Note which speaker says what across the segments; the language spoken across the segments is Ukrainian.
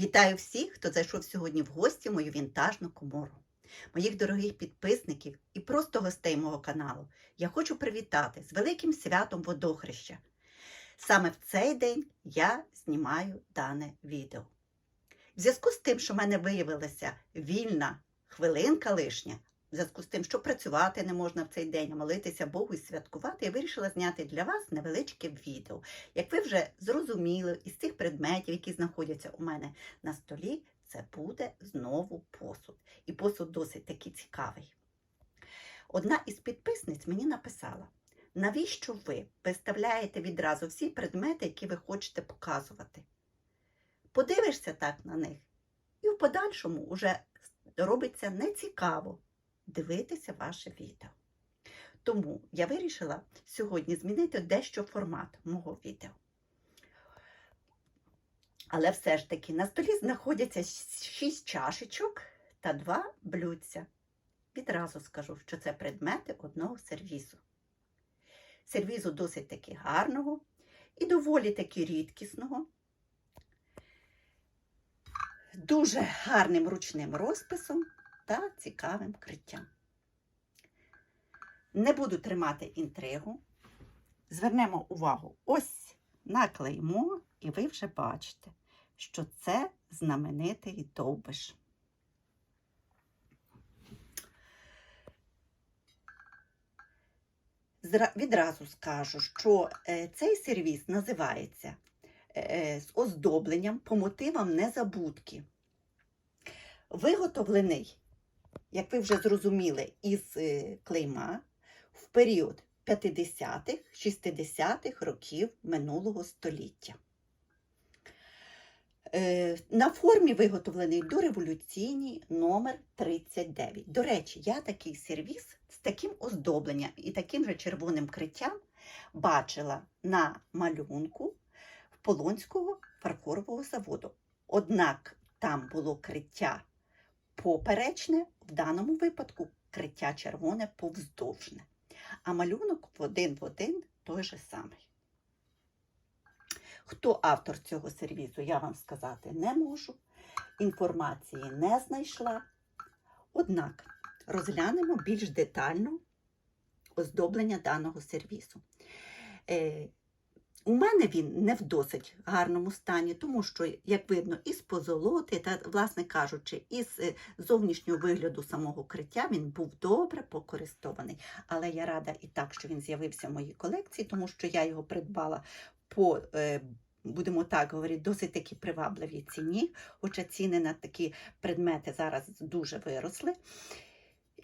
Speaker 1: Вітаю всіх, хто зайшов сьогодні в гості в мою вінтажну комору. Моїх дорогих підписників і просто гостей мого каналу я хочу привітати з великим святом водохреща. Саме в цей день я знімаю дане відео. В зв'язку з тим, що в мене виявилася вільна хвилинка лишня, зв'язку з тим, що працювати не можна в цей день, а молитися Богу і святкувати, я вирішила зняти для вас невеличке відео. Як ви вже зрозуміли, із цих предметів, які знаходяться у мене на столі, це буде знову посуд. І посуд досить таки цікавий. Одна із підписниць мені написала, навіщо ви виставляєте відразу всі предмети, які ви хочете показувати? Подивишся так на них, і в подальшому вже робиться нецікаво дивитися ваше відео. Тому я вирішила сьогодні змінити дещо формат мого відео. Але все ж таки на столі знаходяться 6 чашечок та 2 блюдця. Відразу скажу, що це предмети одного сервізу. Сервізу досить таки гарного і доволі таки рідкісного, дуже гарним ручним розписом та цікавим криттям. Не буду тримати інтригу. Звернемо увагу ось на клеймо, і ви вже бачите, що це знаменитий довбиш. Відразу скажу, що е, цей сервіс називається е, з оздобленням по мотивам незабудки. Виготовлений, як ви вже зрозуміли, із е, клейма в період 50-х, 60-х років минулого століття. На формі виготовлений дореволюційний номер 39. До речі, я такий сервіс з таким оздобленням і таким же червоним криттям бачила на малюнку в Полонського фарфорового заводу. Однак там було криття поперечне, в даному випадку криття червоне повздовжне. А малюнок в один в один той же самий. Хто автор цього сервізу, я вам сказати не можу. Інформації не знайшла. Однак розглянемо більш детально оздоблення даного сервізу. Е, у мене він не в досить гарному стані, тому що, як видно, із позолоти, та, власне кажучи, із зовнішнього вигляду самого криття він був добре покористований. Але я рада і так, що він з'явився в моїй колекції, тому що я його придбала по, будемо так говорити, досить таки привабливій ціні, хоча ціни на такі предмети зараз дуже виросли.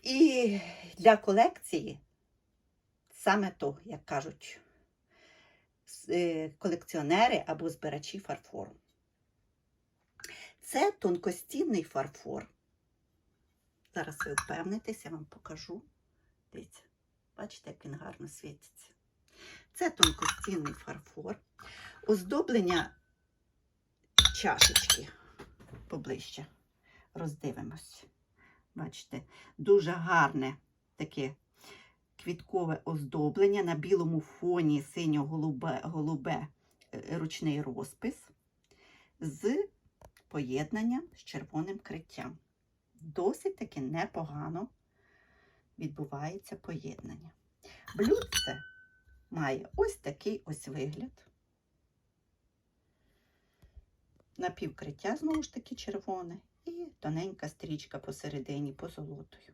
Speaker 1: І для колекції саме то, як кажуть, колекціонери або збирачі фарфору. Це тонкостінний фарфор. Зараз ви впевнитесь, я вам покажу. Дивіться, бачите, як він гарно світиться. Це тонкостінний фарфор, оздоблення чашечки поближче. Роздивимось. Бачите, дуже гарне таке квіткове оздоблення на білому фоні синьо-голубе голубе ручний розпис з поєднанням з червоним криттям. Досить таки непогано відбувається поєднання. Блюдце має ось такий ось вигляд. Напівкриття, знову ж таки, червоне, і тоненька стрічка посередині позолотою.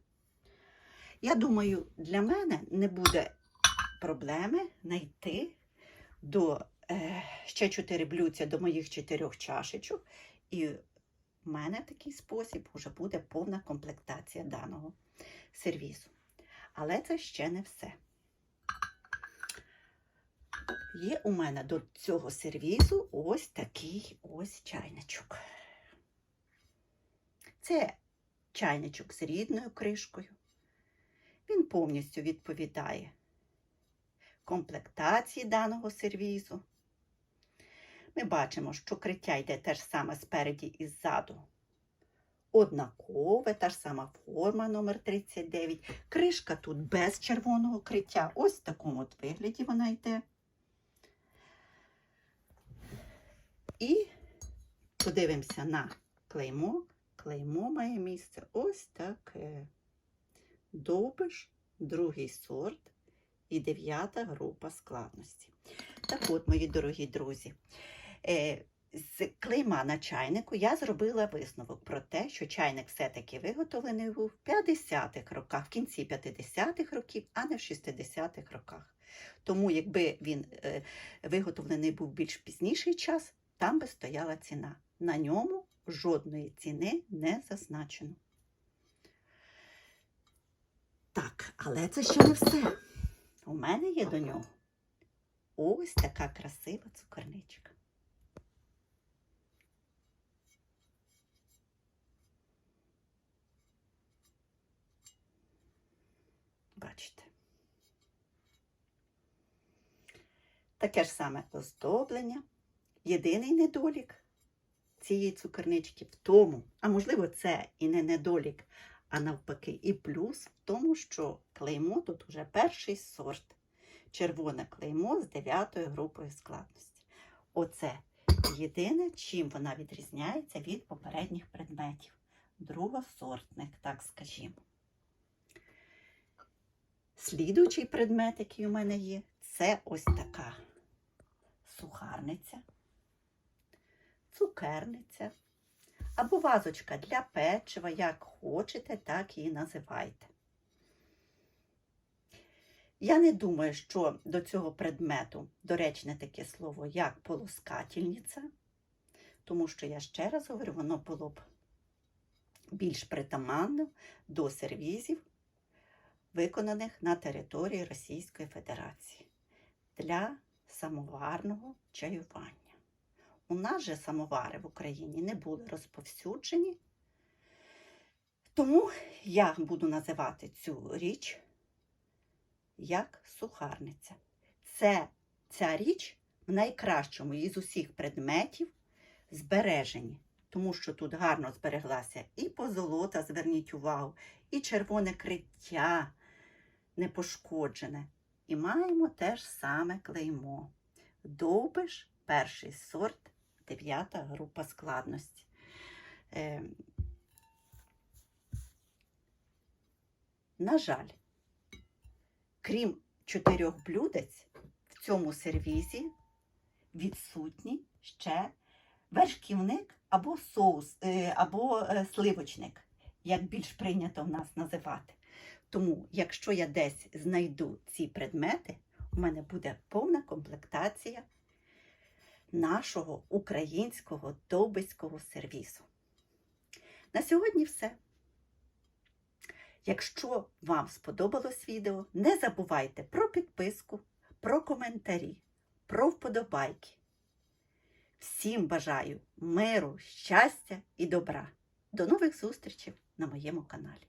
Speaker 1: Я думаю, для мене не буде проблеми знайти до е, ще чотири блюдця до моїх чотирьох чашечок. І в мене такий спосіб вже буде повна комплектація даного сервізу. Але це ще не все. Є у мене до цього сервізу ось такий ось чайничок. Це чайничок з рідною кришкою. Повністю відповідає комплектації даного сервізу. Ми бачимо, що криття йде те ж саме спереді і ззаду. Однакове, та ж сама форма номер 39 Кришка тут без червоного криття. Ось в такому от вигляді вона йде. І подивимося на клеймо. Клеймо має місце ось таке. Довбиш, другий сорт і дев'ята група складності. Так от, мої дорогі друзі, е, з клейма на чайнику я зробила висновок про те, що чайник все-таки виготовлений був в 50-х роках, в кінці 50-х років, а не в 60-х роках. Тому, якби він е, виготовлений був більш пізніший час, там би стояла ціна. На ньому жодної ціни не зазначено. Так, але це ще не все. У мене є до нього ось така красива цукерничка. Бачите. Таке ж саме оздоблення. Єдиний недолік цієї цукернички в тому, а можливо, це і не недолік, а навпаки, і плюс в тому, що клеймо тут вже перший сорт. Червоне клеймо з 9 групою складності. Оце єдине, чим вона відрізняється від попередніх предметів. Другосортних, так скажімо. Слідуючий предмет, який у мене є, це ось така сухарниця, цукерниця або вазочка для печива, як хочете, так і називайте. Я не думаю, що до цього предмету доречне таке слово, як полоскательниця, тому що, я ще раз говорю, воно було б більш притаманним до сервізів, виконаних на території Російської Федерації для самоварного чаювання. У нас же самовари в Україні не були розповсюджені, тому я буду називати цю річ як сухарниця. Це ця річ в найкращому із усіх предметів збережені, тому що тут гарно збереглася і позолота, зверніть увагу, і червоне криття не пошкоджене. І маємо те ж саме клеймо. Довбиш перший сорт, дев'ята група складності. Е, на жаль, крім чотирьох блюдець, в цьому сервізі відсутні ще вершківник або соус, е, або е, сливочник, як більш прийнято в нас називати. Тому, якщо я десь знайду ці предмети, у мене буде повна комплектація нашого українського довбиського сервізу. На сьогодні все. Якщо вам сподобалось відео, не забувайте про підписку, про коментарі, про вподобайки. Всім бажаю миру, щастя і добра. До нових зустрічей на моєму каналі.